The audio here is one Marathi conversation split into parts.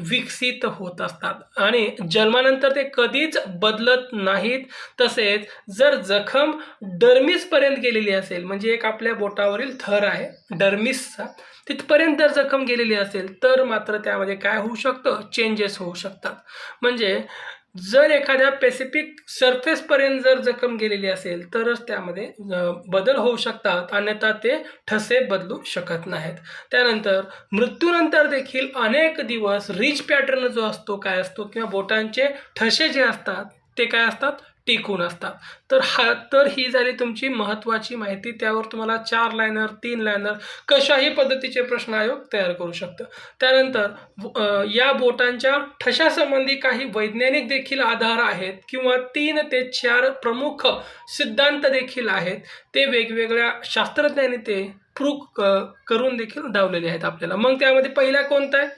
विकसित होत असतात. आणि जन्मानंतर ते कधीच बदलत नाहीत. तसेच जर जखम डर्मिसपर्यंत गेलेली असेल म्हणजे एक आपल्या बोटावरील थर आहे डर्मिसचा तिथपर्यंत जर जखम गेलेली असेल तर मात्र त्यामध्ये काय होऊ शकतं? चेंजेस होऊ शकतात. म्हणजे जर एखाद्या पेसिफिक सरफेसपर्यंत जर जखम गेलेली असेल तरच त्यामध्ये बदल होऊ शकतात. अन्यथा ते ठसे बदलू शकत नाहीत. त्यानंतर मृत्यूनंतर देखील अनेक दिवस रिच पॅटर्न जो असतो काय असतो किंवा बोटांचे ठसे जे असतात ते काय असतात? टिकून असतात. तर हा तर ही झाली तुमची महत्त्वाची माहिती. त्यावर तुम्हाला चार लायनर तीन लायनर कशाही पद्धतीचे प्रश्न आयोग तयार करू शकतं. त्यानंतर या बोटांच्या ठशासंबंधी काही वैज्ञानिक देखील आधार आहेत किंवा तीन ते चार प्रमुख सिद्धांत देखील आहेत. ते वेगवेगळ्या शास्त्रज्ञांनी ते प्रूफ करून देखील धावलेले आहेत आपल्याला. मग त्यामध्ये पहिला कोणता आहे?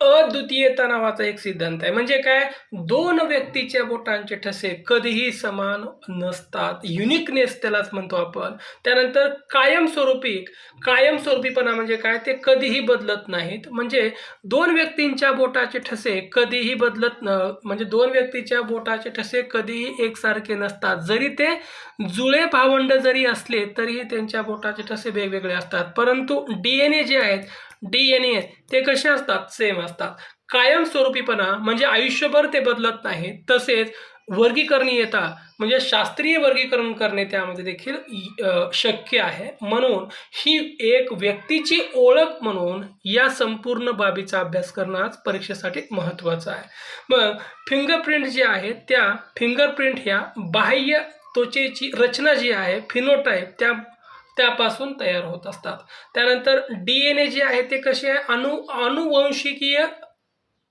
अद्वितीयता नावाचा एक सिद्धांत आहे. म्हणजे काय? दोन व्यक्तीच्या बोटांचे ठसे कधीही समान नसतात. युनिकनेस त्यालाच म्हणतो आपण. त्यानंतर कायमस्वरूपी कायमस्वरूपीपणा म्हणजे काय? ते कधीही बदलत नाहीत. म्हणजे दोन व्यक्तींच्या बोटाचे ठसे कधीही बदलत न म्हणजे दोन व्यक्तीच्या बोटाचे ठसे कधीही एकसारखे नसतात. जरी ते जुळे भावंड जरी असले तरीही त्यांच्या बोटाचे ठसे वेगवेगळे असतात. परंतु डी एन ए जे आहेत डी एन ए ते कसे असतात? सेम असतात. कायमस्वरूपीपणा म्हणजे आयुष्यभर ते बदलत नाही. तसेच वर्गीकरणीयता म्हणजे शास्त्रीय वर्गीकरण करणे त्यामध्ये देखील शक्य आहे. म्हणून ही एक व्यक्तीची ओळख म्हणून या संपूर्ण बाबीचा अभ्यास करणं आज परीक्षेसाठी महत्त्वाचं आहे. मग फिंगरप्रिंट जे आहे त्या फिंगरप्रिंट ह्या बाह्य त्वचेची रचना जी आहे फिनोटाईप त्या त्यापासून तयार होत असतात. त्यानंतर डी एन ए जे आहे ते कसे आहे? अनु अनुवंशिकीय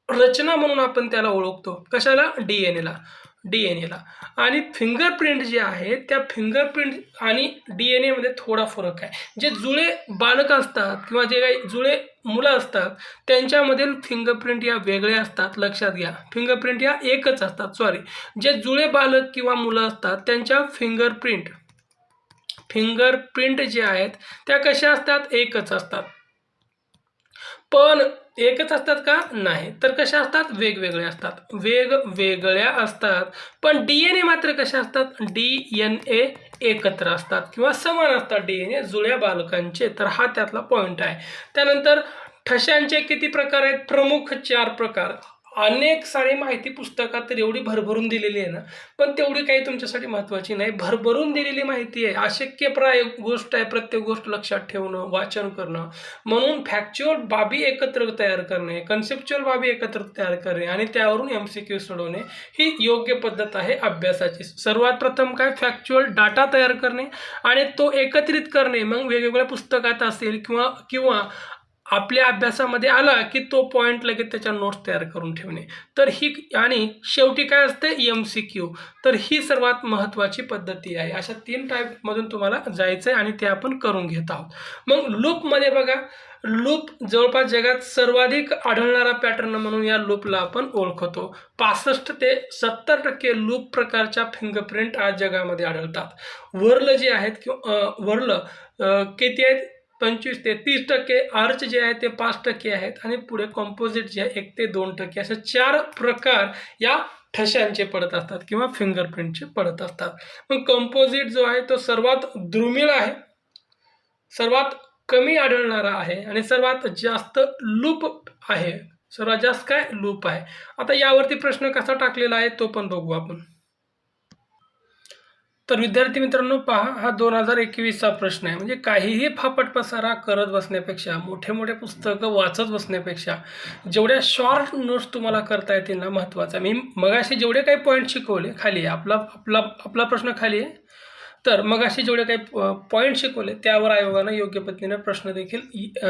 रचना म्हणून आपण त्याला ओळखतो. कशाला? डी एन एला डी एन एला आणि फिंगरप्रिंट जे आहे त्या फिंगरप्रिंट आणि डी एन एमध्ये थोडा फरक आहे. जे जुळे बालक असतात किंवा जे काही जुळे मुलं असतात त्यांच्यामधील फिंगरप्रिंट या वेगळ्या असतात. लक्षात घ्या. फिंगरप्रिंट या एकच असतात. सॉरी जे जुळे बालक किंवा मुलं असतात त्यांच्या फिंगरप्रिंट फिंगरप्रिंट जे आहेत त्या कशा असतात? एकच असतात. पण एकच असतात का? नाही. तर कशा असतात? वेगवेगळे असतात. वेगवेगळ्या असतात. पण डी एन ए मात्र कशा असतात? डी एन ए एकत्र असतात किंवा समान असतात डी एन ए जुळ्या बालकांचे. तर हा त्यातला पॉईंट आहे. त्यानंतर ठशांचे किती प्रकार आहेत? प्रमुख चार प्रकार. अनेक सारी माहिती पुस्तकात तर एवढी भरभरून दिलेली आहे ना. पण तेवढी काही तुमच्यासाठी महत्त्वाची नाही. भरभरून दिलेली माहिती आहे. अशक्यप्राय गोष्ट आहे. प्रत्येक गोष्ट लक्षात ठेवणं वाचन करणं. म्हणून फॅक्च्युअल बाबी एकत्र तयार करणे कन्सेप्च्युअल बाबी एकत्र तयार करणे आणि त्यावरून एम सी क्यू सोडवणे ही योग्य पद्धत आहे अभ्यासाची. सर्वात प्रथम काय? फॅक्च्युअल डाटा तयार करणे आणि तो एकत्रित करणे. मग वेगवेगळ्या पुस्तकात असेल किंवा किंवा आपल्या अभ्यासामध्ये आला की तो पॉईंट लगेच त्याच्या नोट्स तयार करून ठेवणे. तर ही आणि शेवटी काय असते? एम सी क्यू तर ही सर्वात महत्त्वाची पद्धती आहे. अशा तीन टाईपमधून तुम्हाला जायचं आहे आणि ते आपण करून घेत आहोत. मग लूपमध्ये बघा. लूप जवळपास जगात सर्वाधिक आढळणारा पॅटर्न म्हणून या लूपला आपण ओळखतो. पासष्ट ते सत्तर टक्के लूप प्रकारच्या फिंगरप्रिंट आज जगामध्ये आढळतात. वर्ल जे आहेत किंवा वर्ल किती आहेत? पंचवीस ते तीस टक्के आर्च जे आहे ते पाच टक्के आहेत आणि पुढे कॉम्पोजिट जे आहे एक ते दोन टक्के असे चार प्रकार या ठशांचे पडत असतात किंवा फिंगरप्रिंटचे पडत असतात. मग कंपोजिट जो आहे तो सर्वात दुर्मिळ आहे सर्वात कमी आढळणारा आहे आणि सर्वात जास्त लूप आहे. सर्वात जास्त काय लूप आहे? आता यावरती प्रश्न कसा टाकलेला आहे तो पण बघू आपण. तर विद्यार्थी मित्रांनो पहा हा दोन हजार एकवीसचा प्रश्न आहे. म्हणजे काहीही फापट पसारा करत बसण्यापेक्षा मोठे मोठे पुस्तकं वाचत बसण्यापेक्षा जेवढ्या शॉर्ट नोट्स तुम्हाला करता येतील ना महत्त्वाचा मी मगाशी जेवढे काही पॉईंट शिकवले खाली आहे आपला आपला आपला प्रश्न खाली आहे. तर मग असे जेवढे काही पॉईंट शिकवले त्यावर आयोगानं योग्य पद्धतीने प्रश्न देखील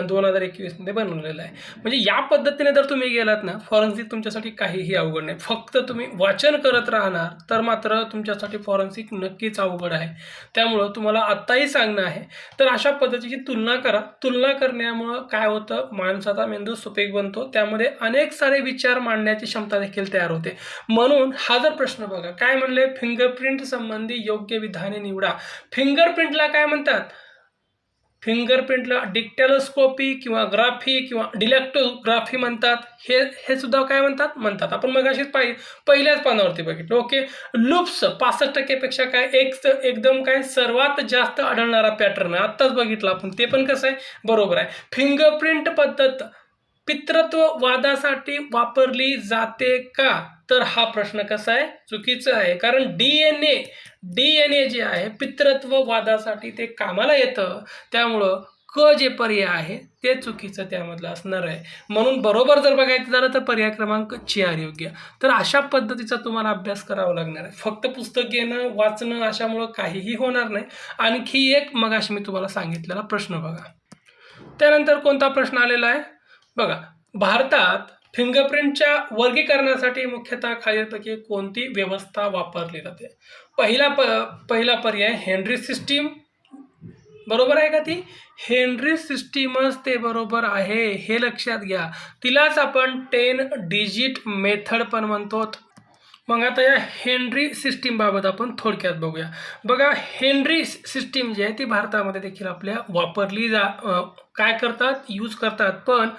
दोन हजार एकवीसमध्ये बनवलेला आहे. म्हणजे या पद्धतीने जर तुम्ही गेलात ना फॉरेन्सिक तुमच्यासाठी काहीही अवघड नाही. फक्त तुम्ही वाचन करत राहणार तर मात्र तुमच्यासाठी फॉरेन्सिक नक्कीच अवघड आहे. त्यामुळं तुम्हाला आत्ताही सांगणं आहे. तर अशा पद्धतीची तुलना करा. तुलना करण्यामुळं काय होतं? माणसाचा मेंदू सुपीक बनतो. त्यामध्ये अनेक सारे विचार मांडण्याची क्षमता देखील तयार होते. म्हणून हा जर प्रश्न बघा काय म्हणले? फिंगरप्रिंट संबंधी योग्य विधाने निवडा. फिंगरप्रिंटला काय म्हणतात? फिंगरप्रिंटला डिक्टॅलोस्कोपी किंवा ग्राफी किंवा डिलेक्टोग्राफी म्हणतात. हे हे सुद्धा काय म्हणतात? म्हणतात. आपण मग अशीच पाहि पहिल्याच पानावरती बघितलं. ओके लुप्स पासष्ट टक्केपेक्षा काय एक एकदम काय सर्वात जास्त आढळणारा पॅटर्न आहे. आत्ताच बघितलं आपण. ते पण कसं आहे? बरोबर आहे. फिंगरप्रिंट पद्धत पितृत्ववादासाठी वापरली जाते का? तर हा प्रश्न कसा आहे? चुकीचा आहे. कारण D N A D N A जे आहे पितृत्ववादासाठी ते कामाला येतं. त्यामुळं क जे पर्याय आहे ते चुकीचं त्यामधलं असणार आहे. म्हणून बरोबर जर बघायचं झालं तर पर्याय क्रमांक चार योग्य तर अशा पद्धतीचा तुम्हाला अभ्यास करावा लागणार आहे. फक्त पुस्तक घेणं वाचणं अशामुळं काहीही होणार नाही. आणखी एक मगाशी मी तुम्हाला सांगितलेला प्रश्न बघा. त्यानंतर कोणता प्रश्न आलेला आहे? बघा भारतात फिंगरप्रिंटच्या वर्गीकरणासाठी मुख्यतः खालीलपैकी कोणती व्यवस्था वापरली जाते? पहिला प पहिला पर्याय हेनरी सिस्टीम. बरोबर आहे का ती? हेनरी सिस्टीमच ते बरोबर आहे हे लक्षात घ्या. तिलाच आपण टेन डिजिट मेथड पण म्हणतो. मग आता या हेनरी सिस्टीमबाबत आपण थोडक्यात बघूया. बघा हेनरी सिस्टीम जी आहे ती भारतामध्ये देखील आपल्या वापरली जा काय करतात? यूज करतात. पण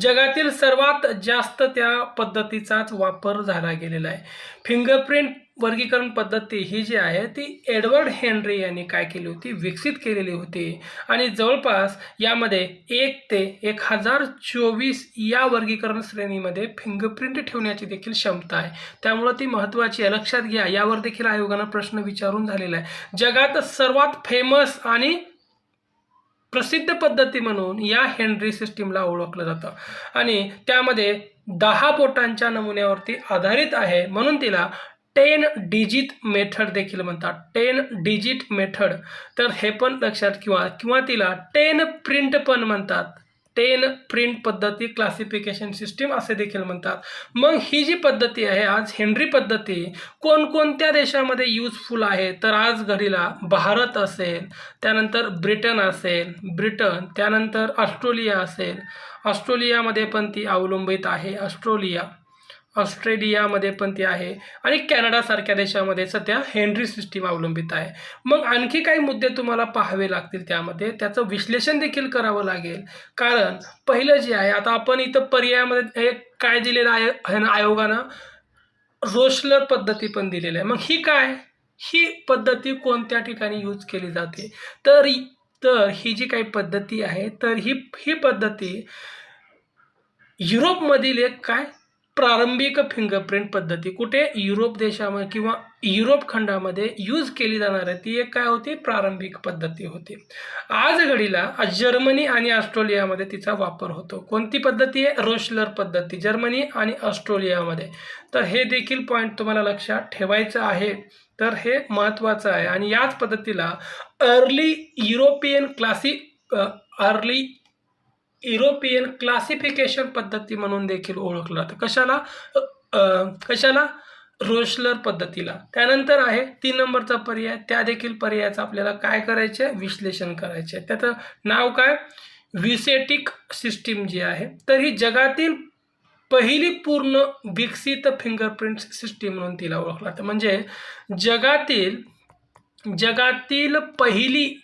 जगातील सर्वात जास्त त्या पद्धतीचाच वापर झाला गेलेला आहे. फिंगरप्रिंट वर्गीकरण पद्धती ही जी आहे ती एडवर्ड हेनरी यांनी काय केली होती? विकसित केलेली होती. आणि जवळपास यामध्ये एक ते एक हजार चोवीस या वर्गीकरण श्रेणीमध्ये फिंगरप्रिंट ठेवण्याची देखील क्षमता आहे. त्यामुळं ती महत्त्वाची आहे. लक्षात घ्या यावर देखील आयोगानं प्रश्न विचारून झालेला आहे. जगात सर्वात फेमस आणि प्रसिद्ध पद्धती म्हणून या हेनरी सिस्टीमला ओळखलं जातं. आणि त्यामध्ये दहा बोटांच्या नमुन्यावरती आधारित आहे. म्हणून तिला टेन डिजिट मेथड देखील म्हणतात. Ten digit method. तर हे पण लक्षात किंवा किंवा तिला टेन प्रिंट पण म्हणतात. टेन प्रिंट पद्धती क्लासिफिकेशन सिस्टीम असे देखील म्हणतात. मग ही जी पद्धती आहे आज हेनरी पद्धती कोणकोणत्या देशामध्ये युजफुल आहे? तर आज घडीला भारत असेल त्यानंतर ब्रिटन असेल ब्रिटन त्यानंतर ऑस्ट्रेलिया असेल. ऑस्ट्रेलियामध्ये पण ती अवलंबित आहे. ऑस्ट्रेलिया. ऑस्ट्रेलियामध्ये पण ती आहे आणि कॅनडासारख्या देशामध्ये सध्या हेनरी सिस्टीम अवलंबित आहे. मग आणखी काही मुद्दे तुम्हाला पाहावे लागतील त्यामध्ये. त्याचं विश्लेषण देखील करावं लागेल. कारण पहिलं जे आहे आता आपण इथं पर्यायामध्ये हे काय दिलेलं आहे ना आयोगानं? रोशलर पद्धती पण दिलेली आहे. मग ही काय? ही पद्धती कोणत्या ठिकाणी यूज केली जाते? तर तर ही जी काही पद्धती आहे तर ही ही पद्धती युरोपमधील एक काय? प्रारंभिक फिंगरप्रिंट पद्धती. कुठे? युरोप देशामध्ये किंवा युरोप खंडामध्ये यूज केली जाणार आहे ती एक काय होती? प्रारंभिक पद्धती होती. आज घडीला जर्मनी आणि ऑस्ट्रेलियामध्ये तिचा वापर होतो. कोणती पद्धती आहे? रोशलर पद्धती. जर्मनी आणि ऑस्ट्रेलियामध्ये. तर हे देखील पॉईंट तुम्हाला लक्षात ठेवायचं आहे. तर हे महत्त्वाचं आहे. आणि याच पद्धतीला early European classic early European classification पद्धती म्हणून देखील ओळखलं जातं. कशाला? कशाला? रोशलर पद्धतीला. त्यानंतर आहे तीन नंबरचा पर्याय. त्या देखील पर्यायाचं आपल्याला काय करायचे? आहे? विश्लेषण करायचे. आहे. त्याचं नाव काय? विसेटिक सिस्टीम जी आहे. तर ही जगातील पहिली पूर्ण विकसित फिंगरप्रिंट सिस्टीम म्हणून तिला ओळखलं जातं. म्हणजे जगातील जगातील पहिली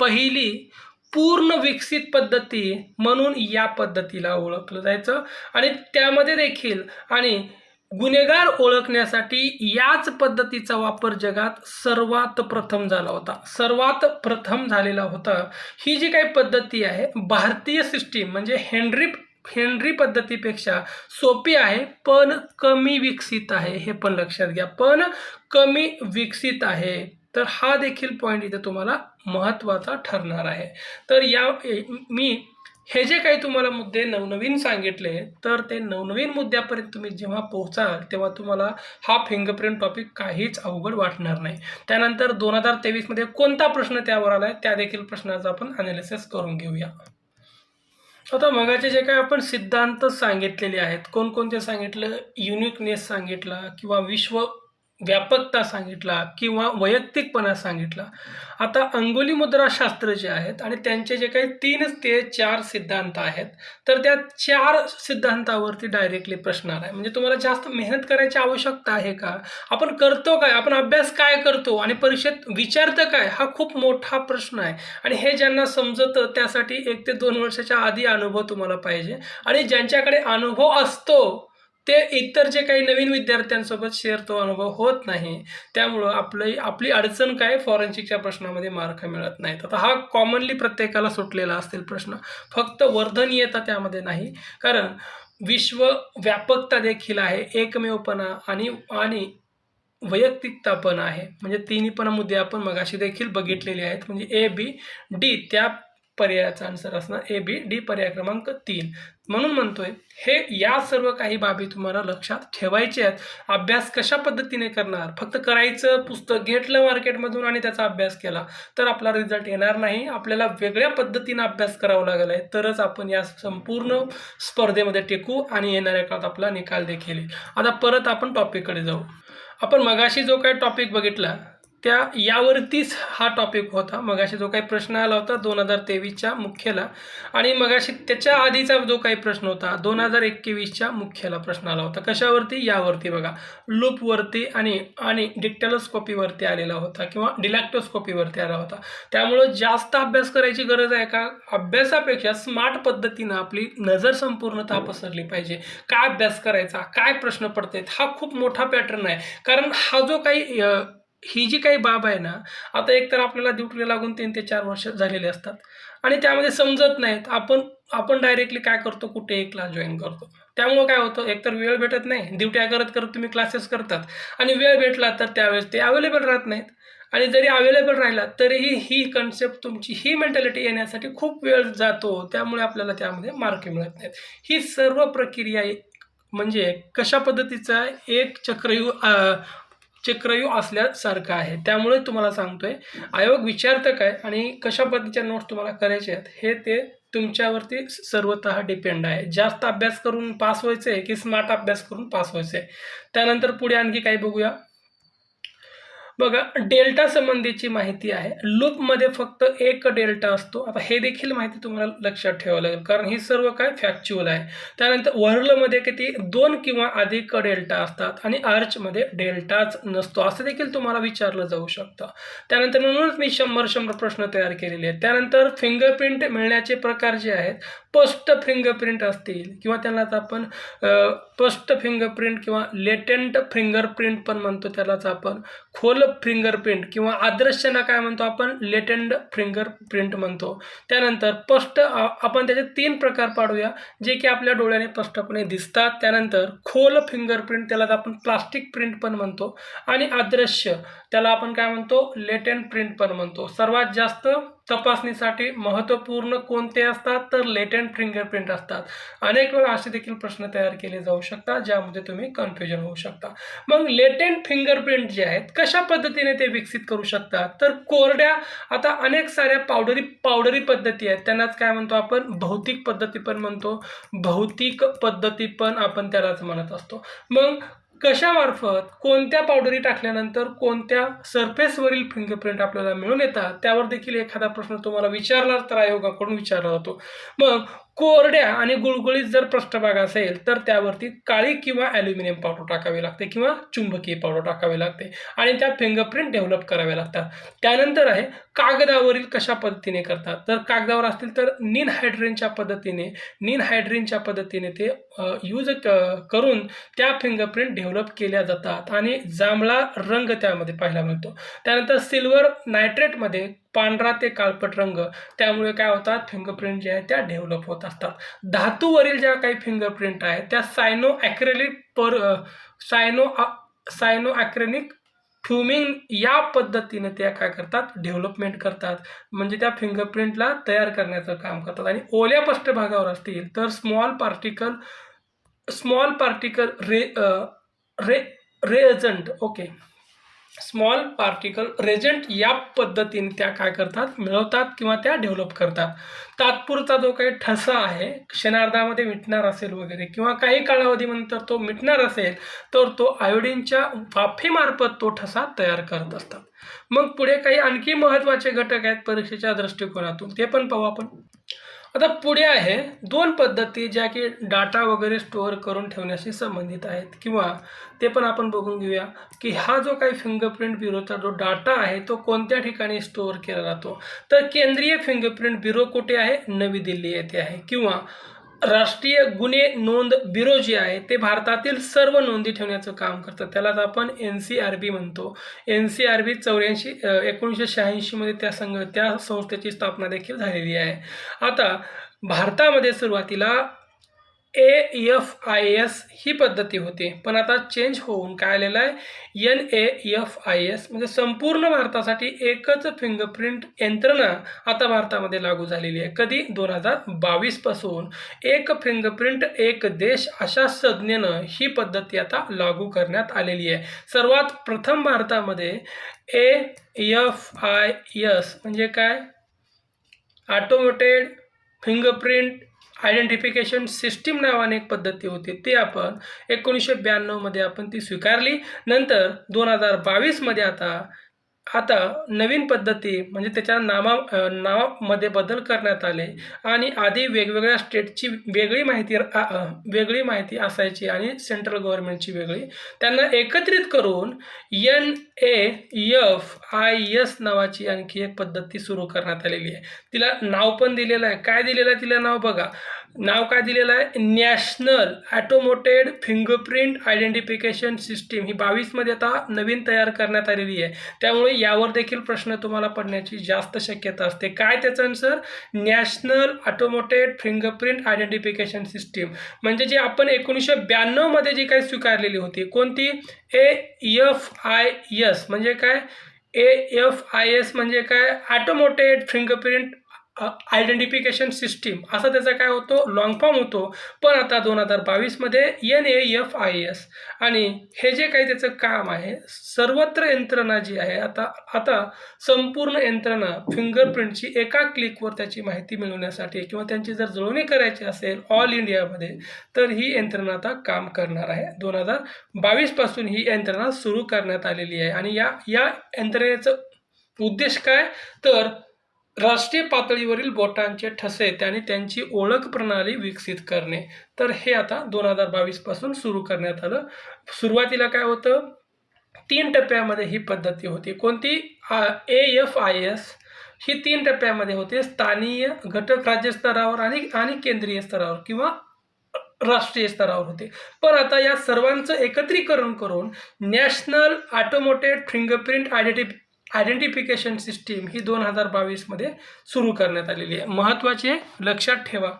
पहिली पूर्ण विकसित पद्धती म्हणून या पद्धतीला ओळखलं जायचं. आणि त्यामध्ये देखील आणि गुन्हेगार ओळखण्यासाठी याच पद्धतीचा वापर जगात सर्वात प्रथम झाला होता. सर्वात प्रथम झालेला होता. ही जी काही पद्धती आहे भारतीय सिस्टीम म्हणजे हेनरी हेनरी पद्धतीपेक्षा सोपी आहे पण कमी विकसित आहे हे पण लक्षात घ्या. पण कमी विकसित आहे. तर हा देखील पॉईंट इथे तुम्हाला महत्त्वाचा ठरणार आहे. तर या मी हे जे काही तुम्हाला मुद्दे नवनवीन सांगितले तर ते नवनवीन मुद्द्यापर्यंत तुम्ही जेव्हा पोहोचाल तेव्हा तुम्हाला हा फिंगरप्रिंट टॉपिक काहीच अवघड वाटणार नाही. त्यानंतर दोन हजार तेवीसमध्ये कोणता प्रश्न त्यावर आला आहे त्या देखील प्रश्नाचं आपण अनालिसिस करून घेऊया. आता मगाचे जे काही आपण सिद्धांत सांगितलेले आहेत कोणकोणते सांगितलं युनिकनेस सांगितला किंवा विश्व व्यापकता सांगितला किंवा वैयक्तिकपणा सांगितला. आता अंगुली मुद्रा शास्त्र जे आहेत आणि त्यांचे जे काही तीन ते चार सिद्धांत आहेत तर त्या चार सिद्धांतावरती डायरेक्टली प्रश्न आहे म्हणजे तुम्हाला जास्त मेहनत करायची आवश्यकता आहे का? आपण करतो काय? आपण अभ्यास काय करतो? आणि परीक्षेत विचारतं काय? हा खूप मोठा प्रश्न आहे. आणि हे ज्यांना समजतं त्यासाठी एक ते दोन वर्षाच्या आधी अनुभव तुम्हाला पाहिजे. आणि ज्यांच्याकडे अनुभव असतो ते इतर जे काही नवीन विद्यार्थ्यांसोबत शेअर तो अनुभव होत नाही त्यामुळं आपलं आपली अडचण काय फॉरेन्सिकच्या प्रश्नामध्ये मार्क मिळत नाहीत. आता हा कॉमनली प्रत्येकाला सुटलेला असतील प्रश्न. फक्त वर्धनीयता त्यामध्ये नाही. कारण विश्व व्यापकता देखील आहे एकमेवपणा आणि आणि वैयक्तिकता पण आहे. म्हणजे तिन्ही पण मुद्दे आपण मगाशी देखील बघितलेले आहेत. म्हणजे ए बी डी त्या पर्यायाचा आन्सर असणार. ए बी डी पर्याय क्रमांक तीन. म्हणून म्हणतोय हे या सर्व काही बाबी तुम्हाला लक्षात ठेवायचे आहेत. अभ्यास कशा पद्धतीने करणार? फक्त करायचं पुस्तक घेतलं मार्केटमधून आणि त्याचा अभ्यास केला तर आपला रिझल्ट येणार नाही. आपल्याला वेगळ्या पद्धतीने अभ्यास करावा लागला आहे तरच आपण या संपूर्ण स्पर्धेमध्ये टेकू आणि येणाऱ्या काळात आपला निकाल देखील येईल. आता परत आपण टॉपिककडे जाऊ. आपण मगाशी जो काही टॉपिक बघितला त्या यावरतीच हा टॉपिक होता. मगाशी जो काही प्रश्न आला होता दोन हजार तेवीसच्या मुख्यला आणि मगाशी त्याच्या आधीचा जो काही प्रश्न होता दोन हजार एकवीसच्या मुख्यला प्रश्न आला होता. कशावरती? यावरती बघा. लूपवरती आणि आणि डिक्टेलोस्कोपीवरती आलेला होता किंवा डिलॅक्टोस्कोपीवरती आला होता. त्यामुळं जास्त अभ्यास करायची गरज आहे का? अभ्यासापेक्षा स्मार्ट पद्धतीनं आपली नजर संपूर्णतः पसरली पाहिजे. काय अभ्यास करायचा? काय प्रश्न पडतायत? हा खूप मोठा पॅटर्न आहे. कारण हा जो काही ही जी काही बाब आहे ना आता एकतर आपल्याला ड्युटीला लागून तीन ते चार वर्ष झालेले असतात आणि त्यामध्ये समजत नाहीत आपण आपण डायरेक्टली काय करतो कुठे एक क्लास जॉईन करतो. त्यामुळं काय होतं एकतर वेळ भेटत नाही ड्युट्या करत करत तुम्ही क्लासेस करतात आणि वेळ भेटला तर त्यावेळेस ते अवेलेबल राहत नाहीत. आणि जरी अवेलेबल राहिला तरीही ही कन्सेप्ट तुमची ही मेंटॅलिटी येण्यासाठी खूप वेळ जातो. त्यामुळे आपल्याला त्यामध्ये मार्क मिळत नाहीत. ही सर्व प्रक्रिया एक- म्हणजे कशा पद्धतीचा एक चक्रयू चक्रव्यूह असल्यासारखं आहे. त्यामुळे तुम्हाला सांगतोय आयोग विचारतं काय आणि कशा पद्धतीच्या नोट्स तुम्हाला करायचे आहेत हे ते तुमच्यावरती सर्वतः डिपेंड आहे. जास्त अभ्यास करून पास व्हायचं आहे की स्मार्ट अभ्यास करून पास व्हायचं आहे त्यानंतर पुढे आणखी काही बघूया. बघा डेल्टा संबंधीची माहिती आहे. लूपमध्ये फक्त एक डेल्टा असतो. आता हे देखील माहिती तुम्हाला लक्षात ठेवावं लागेल कारण ही सर्व काय फॅक्च्युअल आहे. त्यानंतर वर्लमध्ये किती? दोन किंवा अधिक डेल्टा असतात आणि आर्चमध्ये डेल्टाच नसतो. असं देखील तुम्हाला विचारलं जाऊ शकतं. त्यानंतर म्हणूनच मी शंभर शंभर प्रश्न तयार केलेले आहेत. त्यानंतर फिंगरप्रिंट मिळण्याचे प्रकार जे आहेत स्पष्ट फिंगरप्रिंट असतील किंवा त्यालाच आपण अ, स्पष्ट फिंगरप्रिंट किंवा लेटेंट फिंगरप्रिंट पण म्हणतो त्यालाच आपण. खोल फिंगरप्रिंट किंवा अदृश्यना काय म्हणतो आपण? लेटेंट फिंगरप्रिंट म्हणतो. त्यानंतर स्पष्ट आपण त्याचे तीन प्रकार पाडूया जे की आपल्या डोळ्याने स्पष्टपणे दिसतात. त्यानंतर खोल फिंगरप्रिंट त्याला आपण प्लास्टिक प्रिंट पण म्हणतो. आणि आदृश्य त्याला आपण काय म्हणतो? लेटेंट प्रिंट पण म्हणतो. सर्वात जास्त तपासणीसाठी महत्त्वपूर्ण कोणते असतात? तर लेटेंट फिंगरप्रिंट असतात. अनेक वेळा असे देखील प्रश्न तयार केले जाऊ शकतात ज्यामध्ये तुम्ही कन्फ्युजन होऊ शकता. मग लेटेंट फिंगरप्रिंट जे आहेत कशा पद्धतीने ते विकसित करू शकतात? तर कोरड्या आता अनेक साऱ्या पावडरी पावडरी पद्धती आहेत. त्यांनाच काय म्हणतो आपण? भौतिक पद्धती पण म्हणतो. भौतिक पद्धती पण आपण त्यालाच म्हणत असतो. मग कशामार्फत कोणत्या पावडरी टाकल्यानंतर कोणत्या सरफेसवरील फिंगरप्रिंट आपल्याला मिळून येतात त्यावर देखील एखादा प्रश्न तुम्हाला विचारला तर आयोगाकडून विचारला जातो. मग कोरड्या आणि गुळगुळीत जर पृष्ठभाग असेल तर त्यावरती काळी किंवा ॲल्युमिनियम पावडर टाकावी लागते किंवा चुंबकीय पावडर टाकावी लागते आणि त्या फिंगरप्रिंट डेव्हलप कराव्या लागतात. त्यानंतर आहे कागदावरील कशा पद्धतीने करतात? तर कागदावर असतील तर निन हायड्रेनच्या पद्धतीने निन हायड्रेनच्या पद्धतीने ते यूज करून त्या फिंगरप्रिंट डेव्हलप केल्या जातात आणि जांभळा रंग त्यामध्ये पाहायला मिळतो. त्यानंतर सिल्वर नायट्रेटमध्ये पांढरा ते काळपट रंग. त्यामुळे काय होतात फिंगरप्रिंट जे आहेत त्या डेव्हलप होत असतात. धातूवरील ज्या काही फिंगरप्रिंट आहेत त्या सायनो ॲक्रेलिक पर सायनो सायनो ॲक्रेनिक फ्युमिंग या पद्धतीने त्या काय करतात डेव्हलपमेंट करतात. म्हणजे त्या फिंगरप्रिंटला तयार करण्याचं काम करतात. आणि ओल्या पृष्ठभागावर असतील तर small particle small particle re re reagent okay small particle reagent या पद्धतीने त्या काय करतात? मिळवतात किंवा त्या डेव्हलप करतात. तात्पुरता जो काही ठसा आहे क्षणार्धामध्ये मिटणार असेल वगैरे किंवा काही कालावधीनंतर तो मिटणार असेल तर तो आयोडीनच्या वाफेमार्फत तो ठसा तयार करत असतात. मग पुढे काही आणखी महत्त्वाचे घटक आहेत परीक्षेच्या दृष्टिकोनातून ते पण पाहू आपण. आता पुढे आहे दोन पद्धती ज्या की डाटा वगैरे स्टोअर करून ठेवण्याशी संबंधित आहेत किंवा ते पण आपण बघून घेऊया की हा जो काही फिंगरप्रिंट ब्युरोचा जो डाटा आहे तो कोणत्या ठिकाणी स्टोअर केला जातो? तर केंद्रीय फिंगरप्रिंट ब्युरो कुठे आहे? नवी दिल्ली येथे आहे. किंवा राष्ट्रीय गुन्हे नोंद ब्युरो जे आहे ते भारतातील सर्व नोंदी ठेवण्याचं काम करतं त्यालाच आपण एन सी आर बी म्हणतो. एन सी आर बी चौऱ्याऐंशी एकोणीसशे शहाऐंशीमध्ये त्या संघ त्या संस्थेची स्थापना देखील झालेली आहे. आता भारतामध्ये सुरुवातीला ए एफ आय एस ही पद्धती होती. पण आता चेंज होऊन काय आलेलं आहे? N A F I S म्हणजे संपूर्ण भारतासाठी एकच फिंगरप्रिंट यंत्रणा आता भारतामध्ये लागू झालेली आहे. कधी? दोन हजार बावीसपासून एक फिंगरप्रिंट एक देश अशा संज्ञेनं ही पद्धती आता लागू करण्यात आलेली आहे. सर्वात प्रथम भारतामध्ये ए एफ आय एस म्हणजे काय? ऑटोमेटेड फिंगरप्रिंट आयडेंटिफिकेशन सिस्टीम नावाने एक पद्धती होती. ती आपण एकोणीसशे ब्याण्णवमध्ये आपण ती स्वीकारली. नंतर दोन हजार बावीसमध्ये आता आता नवीन पद्धती म्हणजे त्याच्या नामा नावामध्ये बदल करण्यात आले. आणि आधी वेगवेगळ्या स्टेटची वेगळी माहिती वेगळी माहिती असायची आणि सेंट्रल गव्हर्नमेंटची वेगळी. त्यांना एकत्रित करून N A F I S नावाची आणखी एक पद्धती सुरू करण्यात आलेली आहे. तिला नाव पण दिलेलं आहे. काय दिलेलं आहे तिला नाव बघा. नाव काय दिलेलं आहे? National automated fingerprint identification system ही बावीसमध्ये आता नवीन तयार करण्यात आलेली आहे. त्यामुळे यावर देखील प्रश्न तुम्हाला पडण्याची जास्त शक्यता असते. काय त्याचं answer national automated fingerprint identification system म्हणजे जी आपण एकोणीसशे ब्याण्णवमध्ये जी काही स्वीकारलेली होती कोणती? ए एफ आय एस म्हणजे काय? ए एफ आय एस म्हणजे काय? ॲटोमोटेड फिंगरप्रिंट आयडेंटिफिकेशन सिस्टीम असा त्याचा काय होतो? लॉंग फॉर्म होतो. पण आता दोन हजार बावीसमध्ये N A F I S आणि हे जे काही त्याचं काम आहे सर्वत्र यंत्रणा जी आहे आता आता संपूर्ण यंत्रणा फिंगरप्रिंटची एका क्लिकवर त्याची माहिती मिळवण्यासाठी किंवा त्यांची जर जुळवणी करायची असेल ऑल इंडियामध्ये तर ही यंत्रणा आता काम करणार आहे. दोन हजार बावीसपासून ही यंत्रणा सुरू करण्यात आलेली आहे. आणि या या यंत्रणेचं उद्देश काय? तर राष्ट्रीय पातळीवरील बोटांचे ठसे त्याने त्यांची ओळख प्रणाली विकसित करणे. तर हे आता दोन हजार बावीसपासून सुरू करण्यात आलं. सुरुवातीला काय होतं? तीन टप्प्यामध्ये ही पद्धती होती. कोणती? ए एफ आय एस ही तीन टप्प्यामध्ये होते. स्थानीय घटक राज्य स्तरावर आणि आणि केंद्रीय स्तरावर किंवा राष्ट्रीय स्तरावर होते. पण आता या सर्वांचं एकत्रीकरण करून national automated fingerprint identifi identification system ही दोन हजार बावीसमध्ये सुरू करण्यात आलेली आहे. महत्त्वाचे लक्षात ठेवा.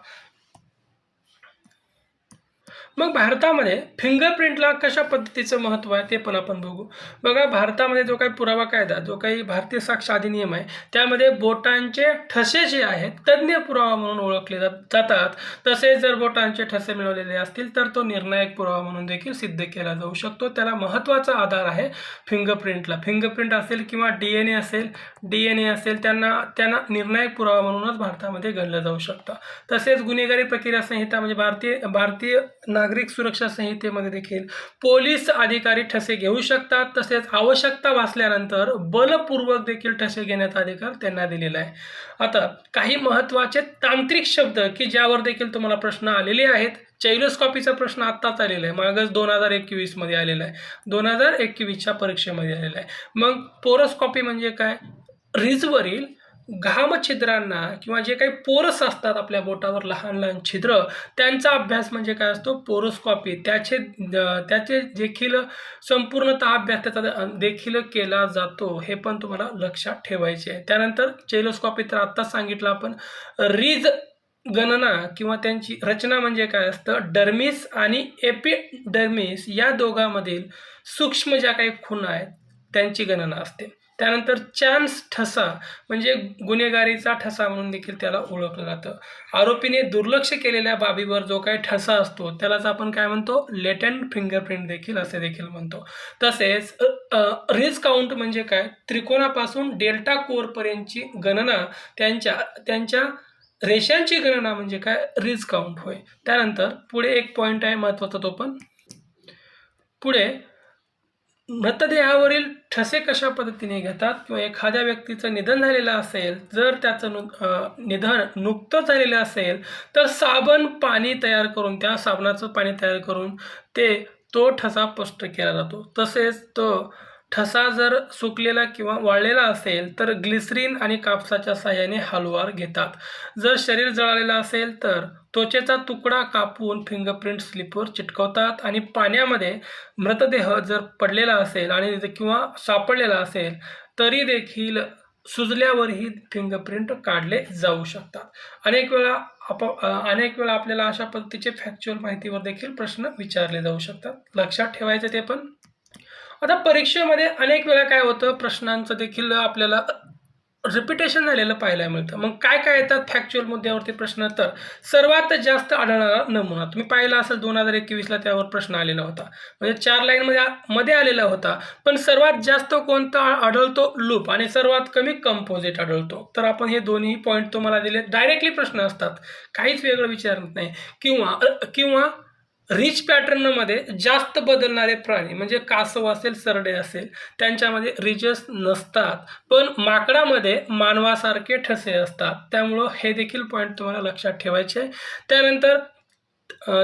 मग भारतामध्ये फिंगरप्रिंटला कशा पद्धतीचं महत्त्व आहे ते पण आपण बघू. बघा भारतामध्ये जो काही पुरावा कायदा जो काही भारतीय साक्ष अधिनियम आहे त्यामध्ये बोटांचे ठसे जे आहेत तज्ज्ञ पुरावा म्हणून ओळखले जात जातात. तसेच जर बोटांचे ठसे मिळवलेले असतील तर तो निर्णायक पुरावा म्हणून देखील सिद्ध केला जाऊ शकतो. त्याला महत्त्वाचा आधार आहे फिंगरप्रिंटला फिंगरप्रिंट असेल किंवा डी एन ए असेल डी एन ए असेल त्यांना त्यांना निर्णायक पुरावा म्हणूनच भारतामध्ये गणलं जाऊ शकतं. तसेच गुन्हेगारी प्रक्रिया संहिता म्हणजे भारतीय भारतीय नागरिक सुरक्षा संहितेमध्ये देखील पोलीस अधिकारी ठसे घेऊ शकतात. तसेच आवश्यकता भासल्यानंतर बलपूर्वक देखील ठसे घेण्याचा अधिकार त्यांना दिलेला आहे. आता काही महत्त्वाचे तांत्रिक शब्द की ज्यावर देखील तुम्हाला प्रश्न आलेले आहेत. चैलोस्कॉपीचा प्रश्न आत्ताच आलेला आहे. मागच दोन हजार एकवीसमध्ये आलेला आहे. दोन हजार एकवीसच्या परीक्षेमध्ये आलेला आहे. मग पोरोस्कॉपी म्हणजे काय? रिजवरील घामछिद्रांना किंवा जे काही पोरस असतात आपल्या बोटावर लहान लहान छिद्र त्यांचा अभ्यास म्हणजे काय असतो? पोरोस्कॉपी. त्याचे त्याचे देखील संपूर्णतः अभ्यास त्याचा देखील केला जातो हे पण तुम्हाला लक्षात ठेवायचे आहे. त्यानंतर चेलोस्कॉपी तर आत्ताच सांगितलं आपण. रीज गणना किंवा त्यांची रचना म्हणजे काय असतं? डर्मिस आणि एपिडर्मिस या दोघांमधील सूक्ष्म ज्या काही खुणा आहेत त्यांची गणना असते. त्यानंतर चान्स ठसा म्हणजे गुन्हेगारीचा ठसा म्हणून देखील त्याला ओळखलं जातं. आरोपीने दुर्लक्ष केलेल्या बाबीवर जो काही ठसा असतो त्यालाच आपण काय म्हणतो? लेटंट फिंगरप्रिंट देखील असे देखील म्हणतो. तसेच रिज काउंट म्हणजे काय? त्रिकोणापासून डेल्टा कोरपर्यंतची गणना त्यांच्या त्यांच्या रेषांची गणना म्हणजे काय? रिज काउंट होय. त्यानंतर पुढे एक पॉईंट आहे महत्त्वाचा तो पण. पुढे मृतदेहावरील ठसे कशा पद्धतीने घेतात किंवा एखाद्या व्यक्तीचं निधन झालेलं असेल जर त्याचं नु निधन नुकतंच झालेलं असेल तर साबण पाणी तयार करून त्या साबणाचं पाणी तयार करून ते तो ठसा स्पष्ट केला जातो. तसेच तो ठसा जर सुकलेला किंवा वाळलेला असेल तर ग्लिसरीन आणि कापसाच्या साह्याने हलवार घेतात. जर शरीर जळालेलं असेल तर त्वचेचा तुकडा कापून फिंगरप्रिंट स्लिपवर चिटकवतात आणि पाण्यामध्ये मृतदेह जर पडलेला असेल आणि किंवा सापडलेला असेल तरी देखील सुजल्यावरही फिंगरप्रिंट काढले जाऊ शकतात. अनेक वेळा आप अनेक वेळा आपल्याला अशा पद्धतीचे फॅक्च्युअल माहितीवर देखील प्रश्न विचारले जाऊ शकतात. लक्षात ठेवायचे ते पण. आता परीक्षेमध्ये अनेक वेळा काय होतं प्रश्नांचं देखील आपल्याला रिपिटेशन झालेलं पाहायला मिळतं. मग काय काय येतात फॅक्च्युअल मुद्द्यावरती प्रश्न? तर सर्वात जास्त आढळणारा नमुना. तुम्ही पाहिला असेल दोन हजार एकवीसला त्यावर प्रश्न आलेला होता. म्हणजे चार लाईनमध्ये मध्ये आलेला होता. पण सर्वात जास्त कोणता आढळतो? लूप आणि सर्वात कमी कंपोजिट आढळतो. तर आपण हे दोन्ही पॉईंट तुम्हाला दिले डायरेक्टली प्रश्न असतात. काहीच वेगळं विचारत नाही. किंवा किंवा रिच पॅटर्नमध्ये जास्त बदलणारे प्राणी म्हणजे कासव असेल सरडे असेल त्यांच्यामध्ये रिजेस नसतात पण माकडामध्ये मानवासारखे ठसे असतात त्यामुळं हे देखील पॉईंट तुम्हाला लक्षात ठेवायचे आहे. त्यानंतर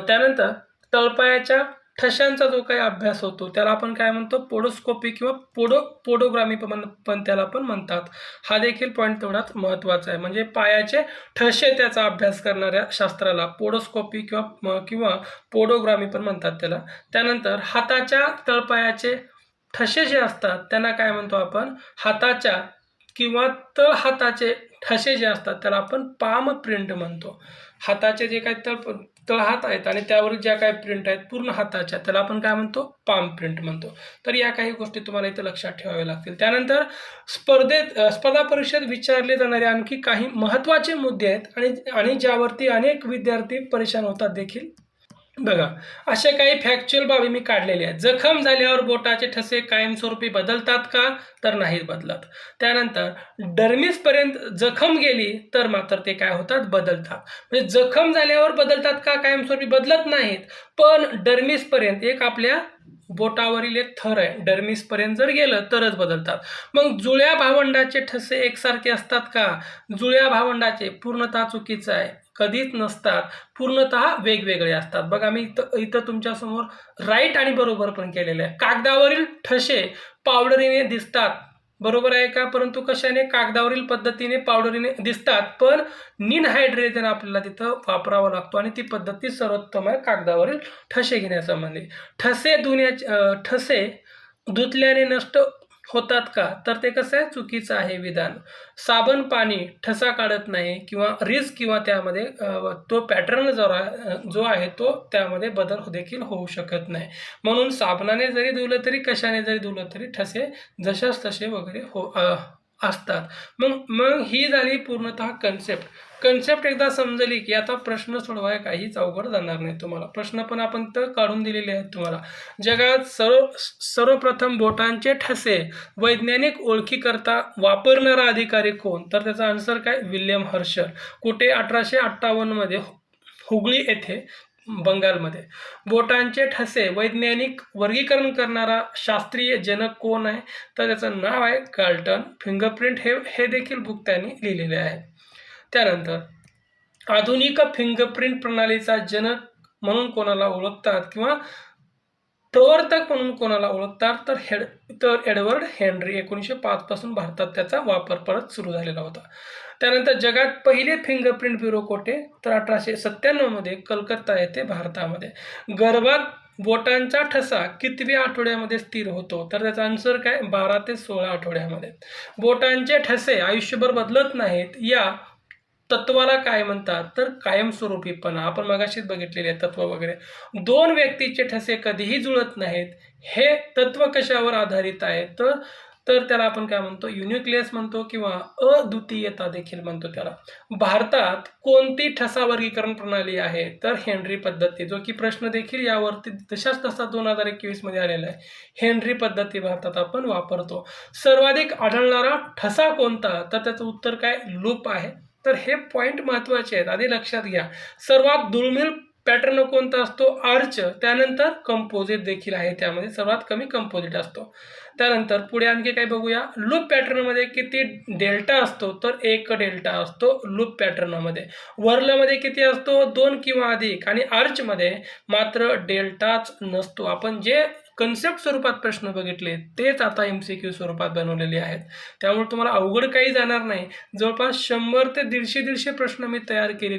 त्यानंतर तळपायाच्या ठशांचा जो काही अभ्यास होतो त्याला आपण काय म्हणतो? पोडोस्कोपी किंवा पोडो पोडोग्रामी पण पण त्याला पण म्हणतात. हा देखील पॉईंट तेवढाच महत्त्वाचा आहे. म्हणजे पायाचे ठसे त्याचा अभ्यास करणाऱ्या शास्त्राला पोडोस्कोपी किंवा किंवा पोडोग्रामी पण म्हणतात त्याला. त्यानंतर हाताच्या तळपायाचे ठसे जे असतात त्यांना काय म्हणतो आपण? हाताच्या किंवा तळ हाताचे ठसे जे असतात त्याला आपण पाम प्रिंट म्हणतो. हाताचे जे काही तळ तळहात आहेत आणि त्यावर ज्या काही प्रिंट आहेत पूर्ण हाताच्या त्याला आपण काय म्हणतो? पाम प्रिंट म्हणतो. तर या काही गोष्टी तुम्हाला इथं लक्षात ठेवाव्या लागतील. त्यानंतर स्पर्धेत स्पर्धा परीक्षेत विचारले जाणारे आणखी काही महत्त्वाचे मुद्दे आहेत आणि आणि ज्यावरती अनेक विद्यार्थी परेशान होतात देखील. बघा अशा काही फॅक्च्युअल बाबी मी काढलेल्या आहेत. जखम झाल्यावर बोटाचे ठसे कायमस्वरूपी बदलतात का? तर नाहीत बदलत. त्यानंतर डर्मिसपर्यंत जखम गेली तर मात्र ते काय होतात? बदलतात. म्हणजे जखम झाल्यावर बदलतात का? कायमस्वरूपी बदलत नाहीत. पण डर्मिसपर्यंत एक आपल्या बोटावरील एक थर आहे. डर्मिसपर्यंत जर गेलं तरच बदलतात. मग जुळ्या भावंडाचे ठसे एकसारखे असतात का? जुळ्या भावंडाचे पूर्णतः चुकीचं आहे. कधीच नसतात. पूर्णतः वेगवेगळे असतात. बघा मी इथं इथं तुमच्यासमोर राईट आणि बरोबर पण केलेलं आहे. कागदावरील ठसे पावडरीने दिसतात. बरोबर आहे का? परंतु कशाने? कागदावरील पद्धतीने पावडरीने दिसतात. पण निन हायड्रेजन आपल्याला तिथं वापरावा लागतो आणि ती पद्धती सर्वोत्तम आहे कागदावरील ठसे घेण्यासंबंधी. ठसे धुण्याचे ठसे धुतल्याने नष्ट होतात का? तर ते कसं आहे? चुकीचं आहे विधान. साबण पाणी ठसा काढत नाही किंवा रिज किंवा त्यामध्ये तो पॅटर्न जो जो आहे तो त्यामध्ये बदल देखील होऊ शकत नाही. म्हणून साबणाने जरी धुलं तरी कशाने जरी धुलं तरी ठसे जशाच तसे वगैरे हो असतात. मग मग ही झाली पूर्णतः कन्सेप्ट कन्सेप्ट एकदा समजली की आता प्रश्न सोडवाय काहीच अवघड जाणार नाही तुम्हाला. प्रश्न पण आपण तर काढून दिलेले आहेत तुम्हाला. जगात सर्व सर्वप्रथम बोटांचे ठसे वैज्ञानिक ओळखीकरता वापरणारा अधिकारी कोण? तर त्याचा आन्सर काय? विल्यम हर्शर कुठे? अठराशे अठ्ठावन्नमध्ये हुगळी येथे बंगालमध्ये. बोटांचे ठसे वैज्ञानिक वर्गीकरण करणारा शास्त्रीय जनक कोण आहे? तर त्याचं नाव आहे कार्ल्टन फिंगरप्रिंट. हे हे देखील बुक त्यांनी लिहिलेले आहे. त्यानंतर आधुनिक फिंगरप्रिंट प्रणालीचा जनक म्हणून कोणाला ओळखतात किंवा प्रवर्तक म्हणून कोणाला ओळखतात? तर हेड तर एडवर्ड हेनरी एकोणीसशे पाचपासून भारतात त्याचा वापर परत सुरू झालेला होता. त्यानंतर जगात पहिले फिंगरप्रिंट ब्युरो कोठे? तर अठराशे सत्त्याण्णवमध्ये कलकत्ता येथे भारतामध्ये. गर्भात बोटांचा ठसा कितव्या आठवड्यामध्ये स्थिर होतो? तर त्याचा आन्सर काय? बारा ते सोळा आठवड्यामध्ये. बोटांचे ठसे आयुष्यभर बदलत नाहीत. या तत्वाला काय म्हणतात? तर कायमस्वरूपीपणा आपण मगाशीच बघितलेले तत्व वगैरे. दोन व्यक्तीचे ठसे कधीही जुळत नाहीत. हे तत्व कशावर आधारित आहे? तर तर त्याला आपण काय म्हणतो? युनिक्लियस म्हणतो किंवा अद्वितीयता देखील म्हणतो त्याला. भारतात कोणती ठसा वर्गीकरण प्रणाली आहे? तर हेनरी पद्धती. जो की प्रश्न देखील यावरती तशाच तसा दोन हजार एकवीसमध्ये आलेला आहे. हेनरी पद्धती भारतात आपण वापरतो. सर्वाधिक आढळणारा ठसा कोणता? तर त्याचं उत्तर काय? लूप आहे. तर हे पॉईंट महत्त्वाचे आहेत. आधी लक्षात घ्या. सर्वात दुर्मिळ पॅटर्न कोणता असतो? आर्च. त्यानंतर कंपोजिट देखील आहे त्यामध्ये. सर्वात कमी कंपोजिट असतो. त्यानंतर पुढे आणखी काय बघूया? लूप पॅटर्नमध्ये किती डेल्टा असतो? तर एक डेल्टा असतो लूप पॅटर्नमध्ये वर्लमध्ये किती असतो? दोन किंवा अधिक. आणि आर्चमध्ये मात्र डेल्टाच नसतो. आपण जे कन्सेप्ट स्वरूपात प्रश्न बघितले तेच आता एम सी क्यू स्वरूपात बनवलेले आहेत. त्यामुळे तुम्हाला अवघड काही जाणार नाही. जवळपास शंभर ते दीडशे दीडशे प्रश्न मी तयार केलेले